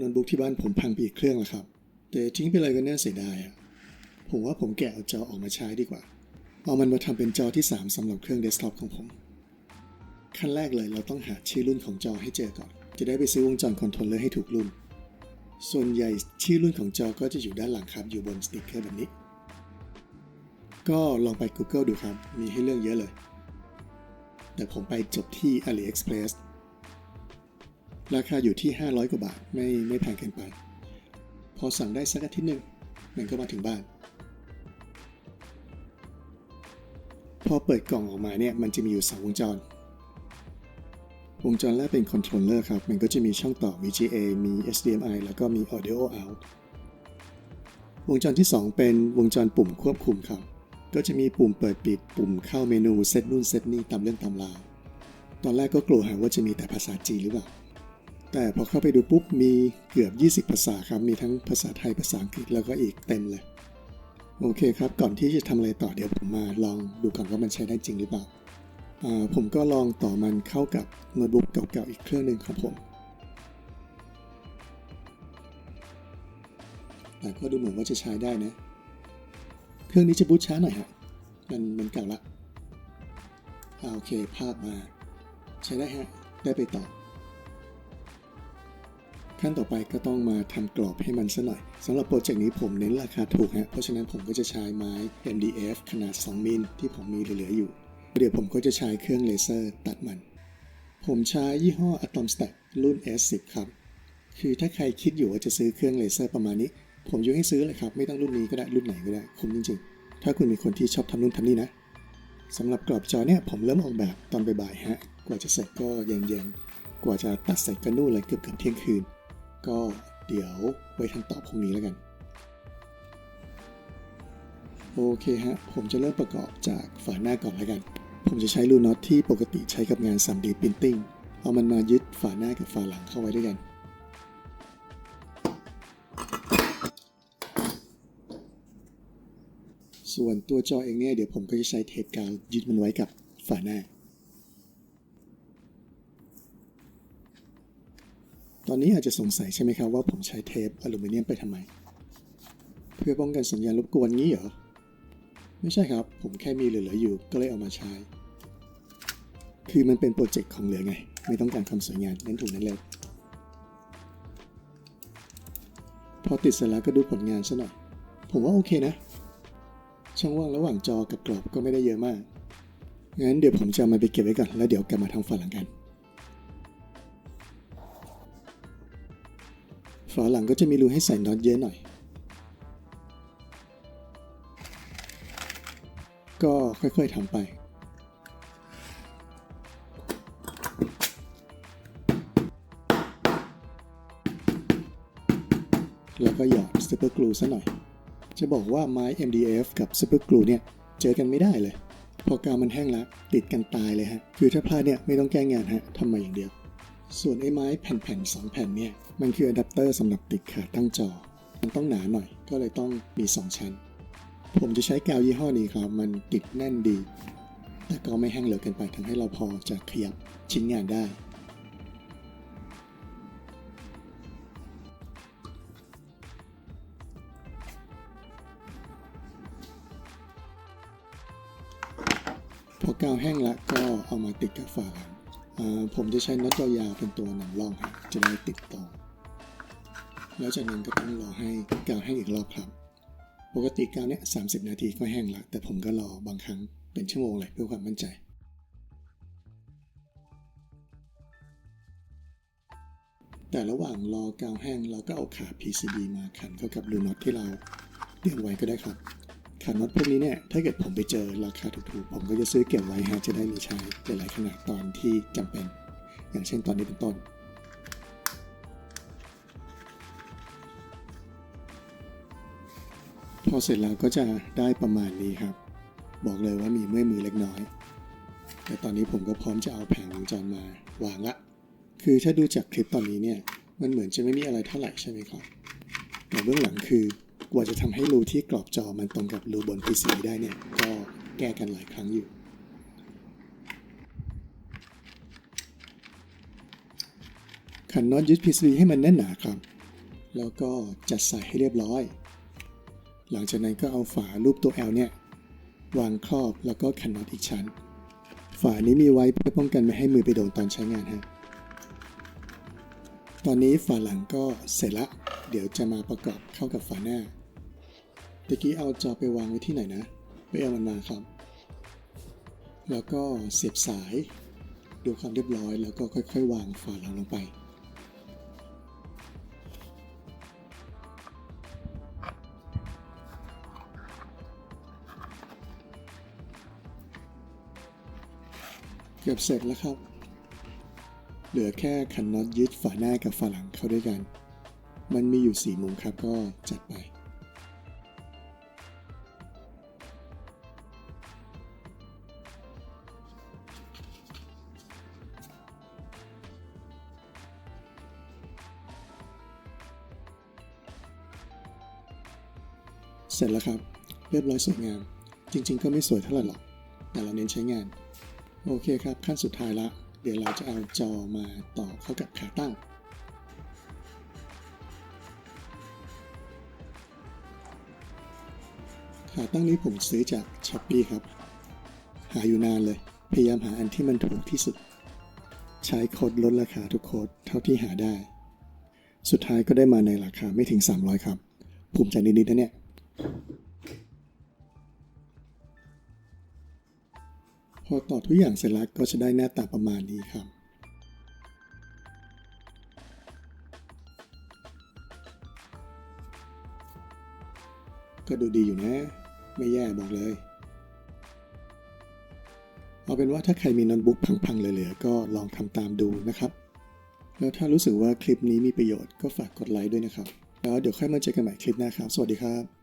โน้ตบุ๊กที่บ้านผมพังไปอีกเครื่องแล้วครับ แต่ทิ้งไปเลยก็น่าเสียดายอะผมว่าผมแกะเอาจอออกมาใช้ดีกว่า เอามันมาทำเป็นจอที่ 3สำหรับเครื่องเดสก์ท็อปของผม ขั้นแรกเลยเราต้องหาชื่อรุ่นของจอให้เจอก่อน จะได้ไปซื้อวงจรคอนโทรลเลอร์ให้ถูกรุ่น ส่วนใหญ่ชื่อรุ่นของจอก็จะอยู่ด้านหลังครับ อยู่บนสติ๊กเกอร์แบบนี้ ก็ลองไป Google ดูครับ มีให้เลือกเยอะเลย แต่ผมไปจบที่ AliExpress ราคาอยู่ที่ 500 กว่าบาท ไม่ไม่แพงเกินไป พอสั่งได้สักอาทิตย์หนึ่งมันก็มาถึงบ้าน พอเปิดกล่องออกมาเนี่ยมันจะมีอยู่ 2 วงจร วงจรแรกเป็นคอนโทรลเลอร์ครับ มันก็จะมีช่องต่อ VGA มี HDMI แล้วก็มี Audio Out วงจรที่ 2 เป็นวงจรปุ่มควบคุมครับ ก็จะมีปุ่มเปิดปิด ปุ่มเข้าเมนูเซตนู่นเซตนี่ตามเรื่องตามราว ตอนแรกก็กลัวหาว่าจะมีแต่ภาษาจีนหรือเปล่า แต่พอเข้าไปดูปุ๊บมีเกือบ 20 ภาษาครับ มีทั้งภาษาไทยภาษาอังกฤษแล้วก็อีกเต็มเลย โอเคครับ ก่อนที่จะทำอะไรต่อเดี๋ยวผมมาลองดูก่อนว่ามันใช้ได้จริงหรือเปล่าาผมก็ลองต่อมันเข้ากับโน้ตบุ๊กเก่าๆอีกเครื่องหนึ่งของผม แต่ก็ดูเหมือนว่าจะใช้ได้นะ เครื่องนี้จะบูตช้าหน่อยฮะ มันมันเก่าละอ่าโอเคภาพมา ใช้ได้ฮะ ได้ไปต่อ ขั้นต่อไปก็ต้องมาทำกรอบให้มันซะหน่อยสำหรับโปรเจกต์นี้ผมเน้นราคาถูกฮะเพราะฉะนั้นผมก็จะใช้ไม้ MDF ขนาด 2 มิลที่ผมมีเหลืออยู่ เดี๋ยวผมก็จะใช้เครื่องเลเซอร์ตัดมัน ผมใช้ยี่ห้อ Atom Stack รุ่น S10 ครับ คือถ้าใครคิดอยู่ว่าจะซื้อเครื่องเลเซอร์ประมาณนี้ ผมยกให้ซื้อเลยครับ ไม่ต้องรุ่นนี้ก็ได้รุ่นไหนก็ได้คุ้มจริงๆ ถ้าคุณเป็นคนที่ชอบทำนู่นทำนี่นะสำหรับกรอบจอเนี่ยผมเริ่มออกแบบตอนบ่ายๆฮะกว่าจะเสร็จก็เย็นๆกว่าจะตัดเสร็จก็นู่นเลยเกือบเกือบๆเที่ยงคืน ก็เดี๋ยวไว้ทำต่อพรุ่งนี้แล้วกัน โอเคฮะ ผมจะเริ่มประกอบจากฝาหน้าก่อนแล้วกัน ผมจะใช้รูน็อตที่ปกติใช้กับงาน 3D Printing เอามันมายึดฝาหน้ากับฝาหลังเข้าไว้ด้วยกันส่วนตัวจอเองเนี่ยเดี๋ยวผมก็จะใช้เทปกาวยึดมันไว้กับฝาหน้า ตอนนี้อาจจะสงสัยใช่ไหมครับว่าผมใช้เทปอลูมิเนียมไปทำไม เพื่อป้องกันสัญญาณรบกวนงี้เหรอ ไม่ใช่ครับ ผมแค่มีเหลือๆอยู่ก็เลยเอามาใช้ คือมันเป็นโปรเจกต์ของเหลือไง ไม่ต้องการความสวยงามนั้นถูกนั้นเร็วพอติดเสร็จแล้วก็ดูผลงานซะหน่อย ผมว่าโอเคนะ ช่องว่างระหว่างจอกับกรอบก็ไม่ได้เยอะมากงั้นเดี๋ยวผมจะเอาไปเก็บไว้ก่อนแล้วเดี๋ยวกลับมาทำฝาหลังกัน ฝาหลังก็จะมีรูให้ใส่น็อตเยอะหน่อย ก็ค่อยๆทำไปแล้วก็หยอดซูเปอร์กลูซะหน่อย จะบอกว่าไม้ MDF กับซูเปอร์กลูเนี่ย เจอกันไม่ได้เลย พอกาวมันแห้งแล้ว ติดกันตายเลยฮะ คือถ้าพลาดเนี่ย ไม่ต้องแก้งานฮะทำมาอย่างเดียว ส่วนไอ้ไม้แผ่นๆสองแผ่นเนี่ย มันคืออะแดปเตอร์สำหรับติดขาตั้งจอ มันต้องหนาหน่อย ก็เลยต้องมี 2 ชั้น ผมจะใช้กาวยี่ห้อนี้ครับ มันติดแน่นดี แต่ก็ไม่แห้งเหลวเกินไปทำให้เราพอจะขยับชิ้นงานได้ พอกาวแห้งแล้วก็เอามาติดกับฝาหลังอ่า ผมจะใช้น็อตยาวๆเป็นตัวนำร่องครับจะได้ติดต่อ แล้วจากนั้นก็ต้องรอให้กาวแห้งอีกรอบครับ ปกติกาวเนี่ย30นาทีก็แห้งแล้วแต่ผมก็รอบางครั้งเป็นชั่วโมงเลยเพื่อความมั่นใจแต่ระหว่างรอกาวแห้งเราก็เอาขา PCB มาขันเข้ากับรูน็อตที่เราเตรียมไว้ก็ได้ครับ ขันน็อตพวกนี้เนี่ย ถ้าเกิดผมไปเจอราคาถูกๆ ผมก็จะซื้อเก็บไว้ฮะ จะได้มีใช้หลายๆขนาดตอนที่จำเป็น อย่างเช่นตอนนี้เป็นต้น พอเสร็จแล้วก็จะได้ประมาณนี้ครับ บอกเลยว่ามีเมื่อยมือเล็กน้อย แต่ตอนนี้ผมก็พร้อมจะเอาแผงวงจรมาวางละ คือถ้าดูจากคลิปตอนนี้เนี่ย มันเหมือนจะไม่มีอะไรเท่าไหร่ใช่ไหมครับ แต่เบื้องหลังคือ กว่าจะทำให้รูที่กรอบจอมันตรงกับรูบน PC ได้เนี่ย ก็แก้กันหลายครั้งอยู่ ขันน็อตยึด PCB ให้มันแน่นหนาครับ แล้วก็จัดใส่ให้เรียบร้อย หลังจากนั้นก็เอาฝารูปตัว L เนี่ย วางครอบแล้วก็ขันน็อตอีกชั้น ฝานี้มีไว้เพื่อป้องกันไม่ให้มือไปโดนตอนใช้งานฮะตอนนี้ฝาหลังก็เสร็จละ เดี๋ยวจะมาประกอบเข้ากับฝาหน้า ตะกี้เอาจอไปวางไว้ที่ไหนนะไปเอามันมาครับ แล้วก็เสียบสาย ดูความเรียบร้อย แล้วก็ค่อยๆ วางฝาหลังลงไป เกือบเสร็จแล้วครับ เหลือแค่ขันน็อตยึดฝาหน้ากับฝาหลังเข้าด้วยกัน มันมีอยู่สี่มุมครับก็จัดไป สร็จแล้วครับ เรียบร้อยสวยงาม จริง ๆ ก็ไม่สวยเท่าไหร่หรอก แต่เราเน้นใช้งาน โอเคครับ ขั้นสุดท้ายละ เดี๋ยวเราจะเอาจอมาต่อเข้ากับขาตั้ง ขาตั้งนี้ผมซื้อจากช้อปปีครับ หาอยู่นานเลย พยายามหาอันที่มันถูกที่สุด ใช้โคดลดราคาทุกโคดเท่าที่หาได้ สุดท้ายก็ได้มาในราคาไม่ถึง 300 ครับ ภูมิใจนิดๆนะเนี่ย พอต่อทุกอย่างเสร็จแล้วก็จะได้หน้าตาประมาณนี้ครับก็ดูดีอยู่นะ ไม่แย่บอกเลย เอาเป็นว่าถ้าใครมีโน้ตบุ๊กพังๆเหลือๆก็ลองทำตามดูนะครับ แล้วถ้ารู้สึกว่าคลิปนี้มีประโยชน์ก็ฝากกดไลค์ด้วยนะครับ แล้วเดี๋ยวค่อยมาเจอกันใหม่คลิปหน้าครับ สวัสดีครับ